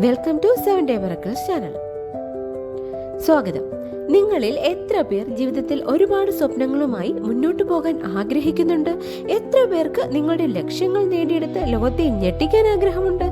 Welcome to seven day miracles channel സ്വാഗതം. നിങ്ങളിൽ എത്ര പേർ ജീവിതത്തിൽ ഒരുപാട് സ്വപ്നങ്ങളുമായി മുന്നോട്ട് പോകാൻ ആഗ്രഹിക്കുന്നുണ്ട്? എത്ര പേർക്ക് നിങ്ങളുടെ ലക്ഷ്യങ്ങൾ നേടിയെടുത്ത് ലോകത്തെ ഞെട്ടിക്കാൻ ആഗ്രഹമുണ്ട്?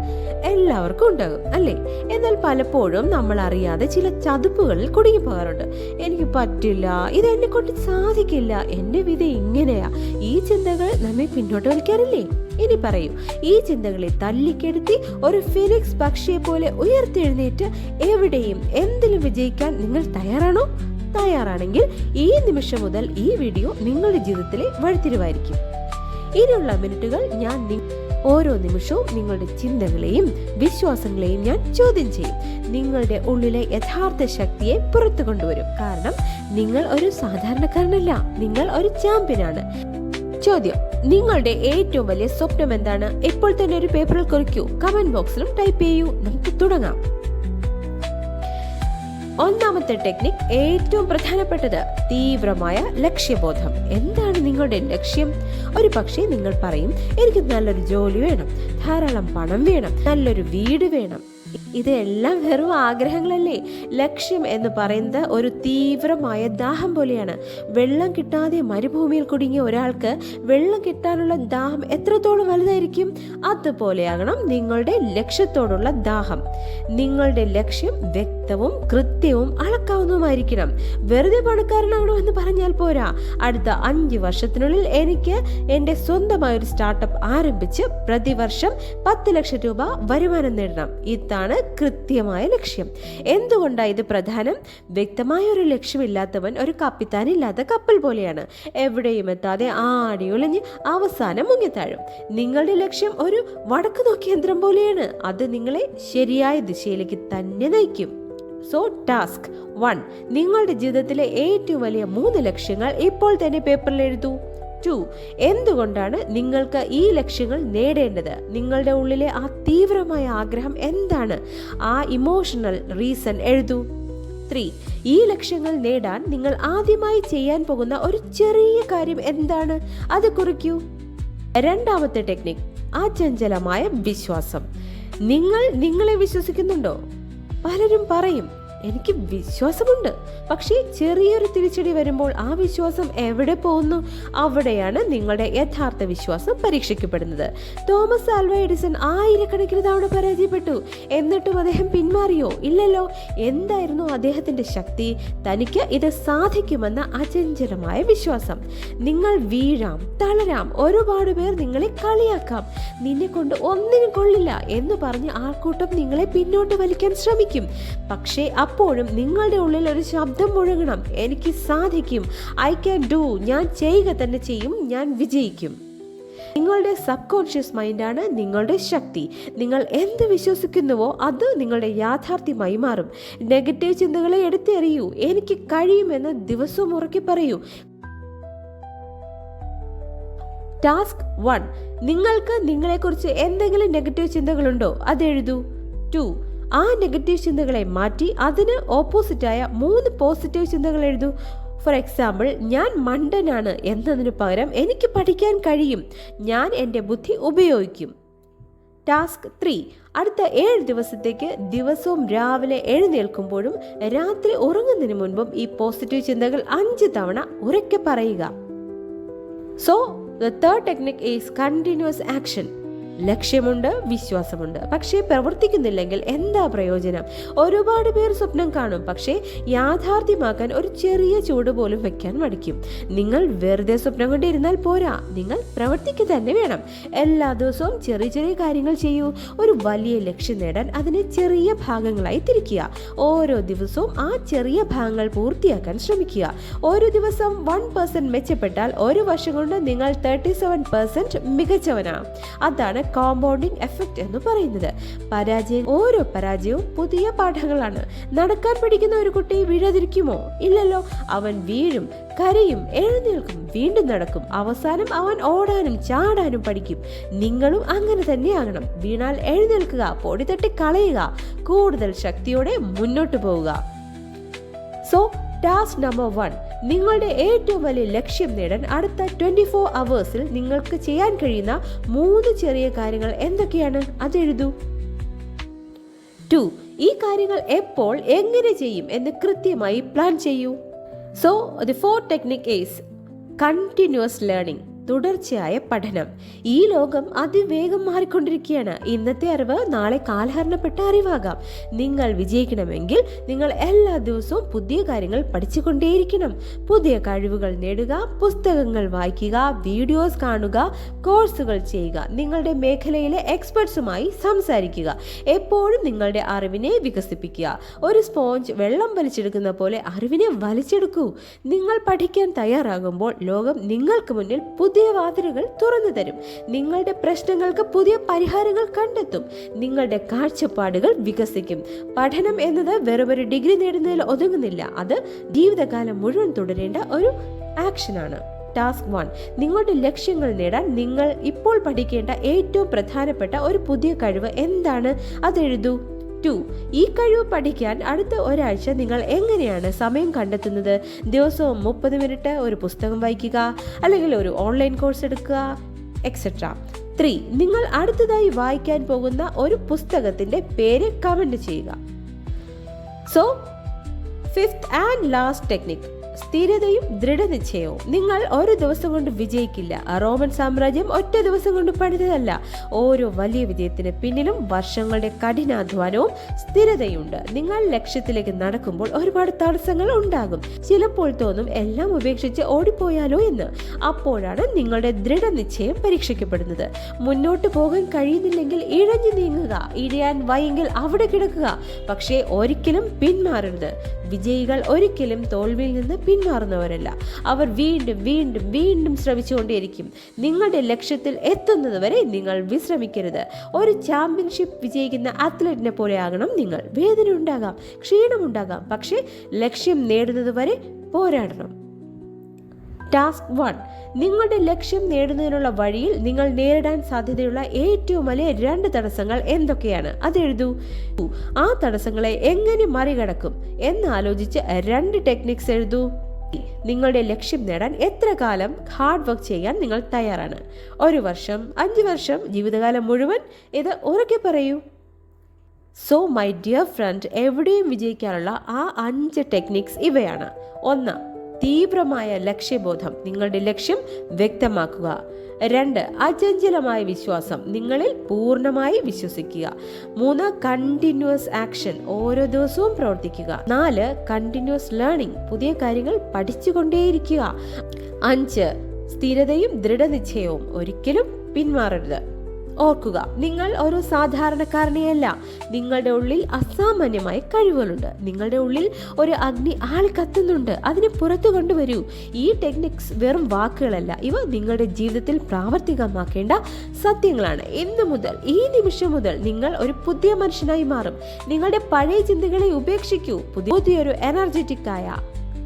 എല്ലാവർക്കും ഉണ്ടാകും അല്ലേ? എന്നാൽ പലപ്പോഴും നമ്മൾ അറിയാതെ ചില ചതുപ്പുകളിൽ കുടുങ്ങി പോകാറുണ്ട്. എനിക്ക് പറ്റില്ല ഇത് എന്നെ കൊണ്ട് സാധിക്കില്ല എന്റെ വിധി ഇങ്ങനെയാ. ഈ ചിന്തകൾ നമ്മെ പിന്നോട്ട് വലിക്കാറില്ലേ? ഇനി പറയൂ ഈ ചിന്തകളെ തല്ലിക്കെടുത്തി ഒരു ഫിനിക്സ് പക്ഷിയെ പോലെ ഉയർത്തെഴുന്നേറ്റ് എവിടെയും എന്തിലും വിജയിക്കാൻ നിങ്ങൾ തയ്യാറാണോ? തയ്യാറാണെങ്കിൽ ഈ നിമിഷം മുതൽ ഈ വീഡിയോ നിങ്ങളുടെ ജീവിതത്തിലെ വഴിത്തിരിവായിരിക്കും. ഇനിയുള്ള മിനിറ്റുകൾ ഞാൻ ഓരോ നിമിഷവും നിങ്ങളുടെ ചിന്തകളെയും വിശ്വാസങ്ങളെയും ഞാൻ ചോദ്യം ചെയ്യും. നിങ്ങളുടെ ഉള്ളിലെ യഥാർത്ഥ ശക്തിയെ പുറത്തു കൊണ്ടുവരും. കാരണം നിങ്ങൾ ഒരു സാധാരണക്കാരനല്ല നിങ്ങൾ ഒരു ചാമ്പ്യനാണ് ചോദ്യം. നിങ്ങളുടെ ഏറ്റവും വലിയ സ്വപ്നം എന്താണ്? ഇപ്പോൾ തന്നെ ഒരു പേപ്പറിൽ കുറിക്കൂ. കമന്റ് ബോക്സിലും ടൈപ്പ് ചെയ്യൂ. നമുക്ക് തുടങ്ങാം. ഒന്നാമത്തെ ടെക്നിക് ഏറ്റവും പ്രധാനപ്പെട്ടത് തീവ്രമായ ലക്ഷ്യബോധം. എന്താണ് നിങ്ങളുടെ ലക്ഷ്യം? ഒരു പക്ഷേ നിങ്ങൾ പറയും എനിക്ക് നല്ലൊരു ജോലി വേണം ധാരാളം പണം വേണം നല്ലൊരു വീട് വേണം. ഇതെല്ലാം വെറും ആഗ്രഹങ്ങളല്ലേ? ലക്ഷ്യം എന്ന് പറയുന്നത് ഒരു തീവ്രമായ ദാഹം പോലെയാണ്. വെള്ളം കിട്ടാതെ മരുഭൂമിയിൽ കുടുങ്ങിയ ഒരാൾക്ക് വെള്ളം കിട്ടാനുള്ള ദാഹം എത്രത്തോളം വലുതായിരിക്കും? അതുപോലെയാകണം നിങ്ങളുടെ ലക്ഷ്യത്തോടുള്ള ദാഹം. നിങ്ങളുടെ ലക്ഷ്യം വ്യക്തവും കൃത്യവും അളക്കാവുന്നതുമായിരിക്കണം. വെറുതെ പണക്കാരനാകണോ എന്ന് പറഞ്ഞാൽ പോരാ. അടുത്ത അഞ്ച് വർഷത്തിനുള്ളിൽ എനിക്ക് എന്റെ സ്വന്തമായ ഒരു സ്റ്റാർട്ടപ്പ് ആരംഭിച്ച് പ്രതിവർഷം പത്ത് ലക്ഷം രൂപ വരുമാനം നേടണം. ഇതാണ് കൃത്യമായ ലക്ഷ്യം. എന്തുകൊണ്ടാണ് ഇത് പ്രധാനം? വ്യക്തമായ ഒരു ലക്ഷ്യമില്ലാത്തവൻ ഒരു കപ്പിത്താനില്ലാത്ത കപ്പൽ പോലെയാണ്. എവിടെയും എത്താതെ ആടി ഉലഞ്ഞ് അവസാനം മുങ്ങിത്താഴും. നിങ്ങളുടെ ലക്ഷ്യം ഒരു വടക്ക് നോക്കിയ യന്ത്രം പോലെയാണ്. അത് നിങ്ങളെ ശരിയായ ദിശയിലേക്ക് തന്നെ നയിക്കും. സോ ടാസ്ക് വൺ നിങ്ങളുടെ ജീവിതത്തിലെ ഏറ്റവും വലിയ മൂന്ന് ലക്ഷ്യങ്ങൾ ഇപ്പോൾ തന്നെ പേപ്പറിൽ എഴുതൂ. ടു എന്തുകൊണ്ടാണ് നിങ്ങൾക്ക് ഈ ലക്ഷ്യങ്ങൾ നേടേണ്ടത്? നിങ്ങളുടെ ഉള്ളിലെ ആ തീവ്രമായ ആഗ്രഹം എന്താണ്? ആ ഇമോഷണൽ റീസൺ എഴുതൂ. ത്രീ ഈ ലക്ഷ്യങ്ങൾ നേടാൻ നിങ്ങൾ ആദ്യമായി ചെയ്യാൻ പോകുന്ന ഒരു ചെറിയ കാര്യം എന്താണ്? അത് കുറിക്കൂ. രണ്ടാമത്തെ ടെക്നിക് അചഞ്ചലമായ വിശ്വാസം. നിങ്ങൾ നിങ്ങളെ വിശ്വസിക്കുന്നുണ്ടോ? പലരും പറയും എനിക്ക് വിശ്വാസമുണ്ട്. പക്ഷേ ചെറിയൊരു തിരിച്ചടി വരുമ്പോൾ ആ വിശ്വാസം എവിടെ പോകുന്നു? അവിടെയാണ് നിങ്ങളുടെ യഥാർത്ഥ വിശ്വാസം പരീക്ഷിക്കപ്പെടുന്നത്. തോമസ് ആൽവ എഡിസൺ ആയിരക്കണക്കിന് തവണ പരാജയപ്പെട്ടു. എന്നിട്ടും അദ്ദേഹം പിന്മാറിയോ? ഇല്ലല്ലോ. എന്തായിരുന്നു അദ്ദേഹത്തിന്റെ ശക്തി? തനിക്ക് ഇത് സാധിക്കുമെന്ന അചഞ്ചലമായ വിശ്വാസം. നിങ്ങൾ വീഴാം തളരാം ഒരുപാട് പേർ നിങ്ങളെ കളിയാക്കാം. നിന്നെ കൊണ്ട് ഒന്നിനും കൊള്ളില്ല എന്ന് പറഞ്ഞ് ആൾക്കൂട്ടം നിങ്ങളെ പിന്നോട്ട് വലിക്കാൻ ശ്രമിക്കും. പക്ഷേ അപ്പോഴും നിങ്ങളുടെ ഉള്ളിൽ ഒരു ശബ്ദം മുഴങ്ങണം. എനിക്ക് സാധിക്കും. ഐ ക്യാൻ ഡു ഞാൻ ചെയ്യുക തന്നെ ചെയ്യും. ഞാൻ വിജയിക്കും. നിങ്ങളുടെ സബ് കോൺഷ്യസ് മൈൻഡാണ് നിങ്ങളുടെ ശക്തി. നിങ്ങൾ എന്ത് വിശ്വസിക്കുന്നുവോ അത് നിങ്ങളുടെ യാഥാർത്ഥ്യമായി മാറും. നെഗറ്റീവ് ചിന്തകളെ എടുത്തെറിയൂ. എനിക്ക് കഴിയുമെന്ന് ദിവസവും ഉറക്കി പറയൂ. ടാസ്ക് വൺ നിങ്ങൾക്ക് നിങ്ങളെക്കുറിച്ച് എന്തെങ്കിലും നെഗറ്റീവ് ചിന്തകളുണ്ടോ? അത് എഴുതൂ ടു ആ നെഗറ്റീവ് ചിന്തകളെ മാറ്റി അതിന് ഓപ്പോസിറ്റായ മൂന്ന് പോസിറ്റീവ് ചിന്തകൾ എഴുതൂ. ഫോർ എക്സാമ്പിൾ ഞാൻ മണ്ടനാണ് എന്നതിനു പകരം എനിക്ക് പഠിക്കാൻ കഴിയും. ഞാൻ എന്റെ ബുദ്ധി ഉപയോഗിക്കും. ടാസ്ക് ത്രീ അടുത്ത ഏഴ് ദിവസത്തേക്ക് ദിവസവും രാവിലെ എഴുന്നേൽക്കുമ്പോഴും രാത്രി ഉറങ്ങുന്നതിന് മുൻപും ഈ പോസിറ്റീവ് ചിന്തകൾ അഞ്ച് തവണ ഉറക്കെ പറയുക. So the third technique is continuous action ലക്ഷ്യമുണ്ട് വിശ്വാസമുണ്ട്. പക്ഷേ പ്രവർത്തിക്കുന്നില്ലെങ്കിൽ എന്താ പ്രയോജനം? ഒരുപാട് പേർ സ്വപ്നം കാണും. പക്ഷേ യാഥാർത്ഥ്യമാക്കാൻ ഒരു ചെറിയ ചൂട് പോലും വെക്കാൻ മടിക്കും. നിങ്ങൾ വെറുതെ സ്വപ്നം കൊണ്ടിരുന്നാൽ പോരാ. നിങ്ങൾ പ്രവർത്തിക്കുക തന്നെ വേണം. എല്ലാ ദിവസവും ചെറിയ ചെറിയ കാര്യങ്ങൾ ചെയ്യൂ. ഒരു വലിയ ലക്ഷ്യം നേടാൻ അതിനെ ചെറിയ ഭാഗങ്ങളായി തിരിക്കുക. ഓരോ ദിവസവും ആ ചെറിയ ഭാഗങ്ങൾ പൂർത്തിയാക്കാൻ ശ്രമിക്കുക. ഒരു ദിവസം വൺ പെർസെന്റ് മെച്ചപ്പെട്ടാൽ ഒരു വർഷം കൊണ്ട് നിങ്ങൾ തേർട്ടി സെവൻ പെർസെന്റ് മികച്ചവനാണ് അതാണ് കോമ്പൗണ്ടിങ് എഫക്റ്റ് എന്ന് പറയുന്നത്. പരാജയം ഓരോ പരാജയവും പുതിയ പാഠങ്ങളാണ്. നടക്കാൻ പഠിക്കുന്ന ഒരു കുട്ടി വീഴതിരിക്കുമോ? ഇല്ലല്ലോ. അവൻ വീഴും കരയും എഴുന്നേൽക്കും വീണ്ടും നടക്കും. അവസാനം അവൻ ഓടാനും ചാടാനും പഠിക്കും. നിങ്ങളും അങ്ങനെ തന്നെയാകണം. വീണാൽ എഴുന്നേൽക്കുക പൊടി തട്ടി കളയുക കൂടുതൽ ശക്തിയോടെ മുന്നോട്ട് പോവുക. സോ ടാസ്ക് നമ്പർ വൺ നിങ്ങളുടെ ഏറ്റവും വലിയ ലക്ഷ്യം നേടാൻ അടുത്ത ട്വന്റി ഫോർ അവേഴ്സിൽ നിങ്ങൾക്ക് ചെയ്യാൻ കഴിയുന്ന മൂന്ന് ചെറിയ കാര്യങ്ങൾ എന്തൊക്കെയാണ്? അതെഴുതൂ. ടു ഈ കാര്യങ്ങൾ എപ്പോൾ എങ്ങനെ ചെയ്യും എന്ന് കൃത്യമായി പ്ലാൻ ചെയ്യൂ. So the four technique is continuous learning തുടർച്ചയായ പഠനം. ഈ ലോകം അതിവേഗം മാറിക്കൊണ്ടിരിക്കുകയാണ്. ഇന്നത്തെ അറിവ് നാളെ കാലഹരണപ്പെട്ട അറിവാകാം. നിങ്ങൾ വിജയിക്കണമെങ്കിൽ നിങ്ങൾ എല്ലാ ദിവസവും പുതിയ കാര്യങ്ങൾ പഠിച്ചുകൊണ്ടേയിരിക്കണം. പുതിയ കഴിവുകൾ നേടുക പുസ്തകങ്ങൾ വായിക്കുക വീഡിയോസ് കാണുക കോഴ്സുകൾ ചെയ്യുക നിങ്ങളുടെ മേഖലയിലെ എക്സ്പെർട്സുമായി സംസാരിക്കുക എപ്പോഴും നിങ്ങളുടെ അറിവിനെ വികസിപ്പിക്കുക. ഒരു സ്പോഞ്ച് വെള്ളം വലിച്ചെടുക്കുന്ന പോലെ അറിവിനെ വലിച്ചെടുക്കൂ. നിങ്ങൾ പഠിക്കാൻ തയ്യാറാകുമ്പോൾ ലോകം നിങ്ങൾക്ക് മുന്നിൽ പുതിയ വാതിലുകൾ തുറന്നു തരും. നിങ്ങളുടെ പ്രശ്നങ്ങൾക്ക് പുതിയ പരിഹാരങ്ങൾ കണ്ടെത്തും. നിങ്ങളുടെ കാഴ്ചപ്പാടുകൾ വികസിക്കും. പഠനം എന്നത് വെറുമൊരു ഡിഗ്രി നേടുന്നതിൽ ഒതുങ്ങുന്നില്ല. അത് ജീവിതകാലം മുഴുവൻ തുടരേണ്ട ഒരു ആക്ഷനാണ് ടാസ്ക് വൺ നിങ്ങളുടെ ലക്ഷ്യങ്ങൾ നേടാൻ നിങ്ങൾ ഇപ്പോൾ പഠിക്കേണ്ട ഏറ്റവും പ്രധാനപ്പെട്ട ഒരു പുതിയ കഴിവ് എന്താണ്? അതെഴുതൂ. ടു ഈ കഴിവ് പഠിക്കാൻ അടുത്ത ഒരാഴ്ച നിങ്ങൾ എങ്ങനെയാണ് സമയം കണ്ടെത്തുന്നത്? ദിവസവും മുപ്പത് മിനിറ്റ് ഒരു പുസ്തകം വായിക്കുക അല്ലെങ്കിൽ ഒരു ഓൺലൈൻ കോഴ്സ് എടുക്കുക എക്സെട്ര ത്രീ നിങ്ങൾ അടുത്തതായി വായിക്കാൻ പോകുന്ന ഒരു പുസ്തകത്തിന്റെ പേര് കമന്റ് ചെയ്യുക. So fifth and last technique സ്ഥിരതയും ദൃഢനിശ്ചയവും. നിങ്ങൾ ഒരു ദിവസം കൊണ്ട് വിജയിക്കില്ല. റോമൻ സാമ്രാജ്യം ഒറ്റ ദിവസം കൊണ്ട് പണിതതല്ല. ഓരോ വലിയ വിജയത്തിന് പിന്നിലും വർഷങ്ങളുടെ കഠിനാധ്വാനവും സ്ഥിരതയുണ്ട്. നിങ്ങൾ ലക്ഷ്യത്തിലേക്ക് നടക്കുമ്പോൾ ഒരുപാട് തടസ്സങ്ങൾ ഉണ്ടാകും. ചിലപ്പോൾ തോന്നും എല്ലാം ഉപേക്ഷിച്ച് ഓടിപ്പോയാലോ എന്ന്. അപ്പോഴാണ് നിങ്ങളുടെ ദൃഢനിശ്ചയം പരീക്ഷിക്കപ്പെടുന്നത്. മുന്നോട്ട് പോകാൻ കഴിയുന്നില്ലെങ്കിൽ ഇഴഞ്ഞു നീങ്ങുക. ഇഴയാൻ വയ്യെങ്കിൽ അവിടെ കിടക്കുക. പക്ഷേ ഒരിക്കലും പിന്മാറരുത്. വിജയികൾ ഒരിക്കലും തോൽവിയിൽ നിന്ന് പിന്മാറുന്നവരല്ല. അവർ വീണ്ടും വീണ്ടും വീണ്ടും ശ്രമിച്ചുകൊണ്ടേയിരിക്കും. നിങ്ങളുടെ ലക്ഷ്യത്തിൽ എത്തുന്നതുവരെ നിങ്ങൾ വിശ്രമിക്കരുത്. ഒരു ചാമ്പ്യൻഷിപ്പ് വിജയിക്കുന്ന അത്ലറ്റിനെ പോലെ ആകണം നിങ്ങൾ. വേദന ഉണ്ടാകാം ക്ഷീണമുണ്ടാകാം പക്ഷേ ലക്ഷ്യം നേടുന്നതുവരെ പോരാടണം. Task one. നിങ്ങളുടെ ലക്ഷ്യം നേടുന്നതിനുള്ള വഴിയിൽ നിങ്ങൾ നേരിടാൻ സാധ്യതയുള്ള ഏറ്റവും വലിയ രണ്ട് തടസ്സങ്ങൾ എന്തൊക്കെയാണ്? അത് എഴുതൂ. ആ തടസ്സങ്ങളെ എങ്ങനെ മറികടക്കും? എന്നാലോചിച്ച് രണ്ട് ടെക്നിക്സ് എഴുതൂ. നിങ്ങളുടെ ലക്ഷ്യം നേടാൻ എത്ര കാലം ഹാർഡ് വർക്ക് ചെയ്യാൻ നിങ്ങൾ തയ്യാറാണ്? ഒരു വർഷം അഞ്ച് വർഷം ജീവിതകാലം മുഴുവൻ? ഇത് ഉറക്കെ പറയൂ. സോ മൈ ഡിയർ ഫ്രണ്ട് എവിടെയും വിജയിക്കാനുള്ള ആ അഞ്ച് ടെക്നിക്സ് ഇവയാണ്. ഒന്ന് തീവ്രമായ ലക്ഷ്യബോധം നിങ്ങളുടെ ലക്ഷ്യം വ്യക്തമാക്കുക. രണ്ട് അചഞ്ചലമായ വിശ്വാസം നിങ്ങളിൽ പൂർണമായി വിശ്വസിക്കുക. മൂന്ന് കണ്ടിന്യൂസ് ആക്ഷൻ ഓരോ ദിവസവും പ്രവർത്തിക്കുക. നാല് കണ്ടിന്യൂസ് ലേണിംഗ് പുതിയ കാര്യങ്ങൾ പഠിച്ചുകൊണ്ടേയിരിക്കുക. അഞ്ച് സ്ഥിരതയും ദൃഢനിശ്ചയവും ഒരിക്കലും പിന്മാറരുത്. ഓർക്കുക നിങ്ങൾ ഒരു സാധാരണക്കാരനെയല്ല. നിങ്ങളുടെ ഉള്ളിൽ അസാമാന്യമായ കഴിവുകളുണ്ട്. നിങ്ങളുടെ ഉള്ളിൽ ഒരു അഗ്നി ആൾ കത്തുന്നുണ്ട്. അതിനെ പുറത്തു കൊണ്ടുവരൂ. ഈ ടെക്നിക്സ് വെറും വാക്കുകളല്ല. ഇവ നിങ്ങളുടെ ജീവിതത്തിൽ പ്രാവർത്തികമാക്കേണ്ട സത്യങ്ങളാണ്. ഇന്നു മുതൽ ഈ നിമിഷം മുതൽ നിങ്ങൾ ഒരു പുതിയ മനുഷ്യനായി മാറും. നിങ്ങളുടെ പഴയ ചിന്തകളെ ഉപേക്ഷിക്കൂ. പുതിയൊരു എനർജറ്റിക് ആയ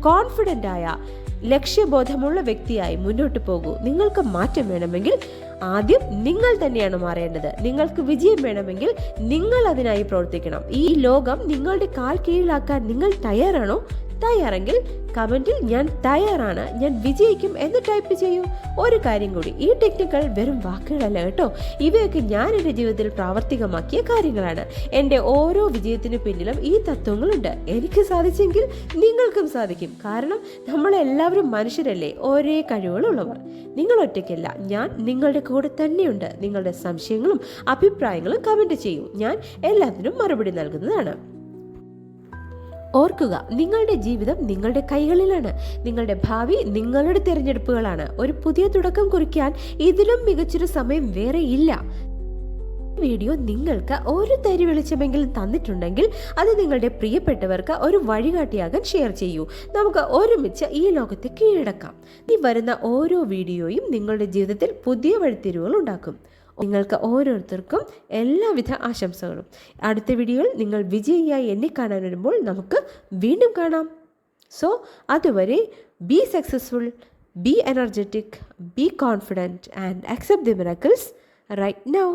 കോൺഫിഡന്റ് ആയ ലക്ഷ്യബോധമുള്ള വ്യക്തിയായി മുന്നോട്ട് പോകൂ. നിങ്ങൾക്ക് മാറ്റം വേണമെങ്കിൽ ആദ്യം നിങ്ങൾ തന്നെയാണ് മാറേണ്ടത്. നിങ്ങൾക്ക് വിജയം വേണമെങ്കിൽ നിങ്ങൾ അതിനായി പ്രവർത്തിക്കണം. ഈ ലോകം നിങ്ങളുടെ കാൽ കീഴിലാക്കാൻ നിങ്ങൾ തയ്യാറാണോ? തയ്യാറെങ്കിൽ കമന്റിൽ ഞാൻ തയ്യാറാണ് ഞാൻ വിജയിക്കും എന്ന് ടൈപ്പ് ചെയ്യൂ. ഒരു കാര്യം കൂടി ഈ ടെക്നിക്കൽ വെറും വാക്കുകളല്ല കേട്ടോ. ഇവയൊക്കെ ഞാൻ എന്റെ ജീവിതത്തിൽ പ്രാവർത്തികമാക്കിയ കാര്യങ്ങളാണ്. എന്റെ ഓരോ വിജയത്തിന് പിന്നിലും ഈ തത്വങ്ങളുണ്ട്. എനിക്ക് സാധിച്ചെങ്കിൽ നിങ്ങൾക്കും സാധിക്കും. കാരണം നമ്മളെല്ലാവരും മനുഷ്യരല്ലേ ഒരേ കഴിവുകളുള്ളവർ. നിങ്ങൾ ഒറ്റയ്ക്കല്ല ഞാൻ നിങ്ങളുടെ കൂടെ തന്നെയുണ്ട്. നിങ്ങളുടെ സംശയങ്ങളും അഭിപ്രായങ്ങളും കമന്റ് ചെയ്യൂ. ഞാൻ എല്ലാത്തിനും മറുപടി നൽകുന്നതാണ്. ഓർക്കുക നിങ്ങളുടെ ജീവിതം നിങ്ങളുടെ കൈകളിലാണ്. നിങ്ങളുടെ ഭാവി നിങ്ങളുടെ തിരഞ്ഞെടുപ്പുകളാണ്. ഒരു പുതിയ തുടക്കം കുറിക്കാൻ ഇതിലും മികച്ചൊരു സമയം വേറെ ഇല്ല. വീഡിയോ നിങ്ങൾക്ക് ഒരു തരി വെളിച്ചമെങ്കിലും തന്നിട്ടുണ്ടെങ്കിൽ അത് നിങ്ങളുടെ പ്രിയപ്പെട്ടവർക്ക് ഒരു വഴികാട്ടിയാകാൻ ഷെയർ ചെയ്യൂ. നമുക്ക് ഒരുമിച്ച് ഈ ലോകത്തെ കീഴടക്കാം. ഈ വരുന്ന ഓരോ വീഡിയോയും നിങ്ങളുടെ ജീവിതത്തിൽ പുതിയ വഴിത്തിരിവുകൾ ഉണ്ടാക്കും. നിങ്ങൾക്ക് ഓരോരുത്തർക്കും എല്ലാവിധ ആശംസകളും. അടുത്ത വീഡിയോയിൽ നിങ്ങൾ വിജയിയായി എന്നെ കാണാൻ വരുമ്പോൾ നമുക്ക് വീണ്ടും കാണാം. സോ അതുവരെ be successful be energetic be confident and accept the miracles right now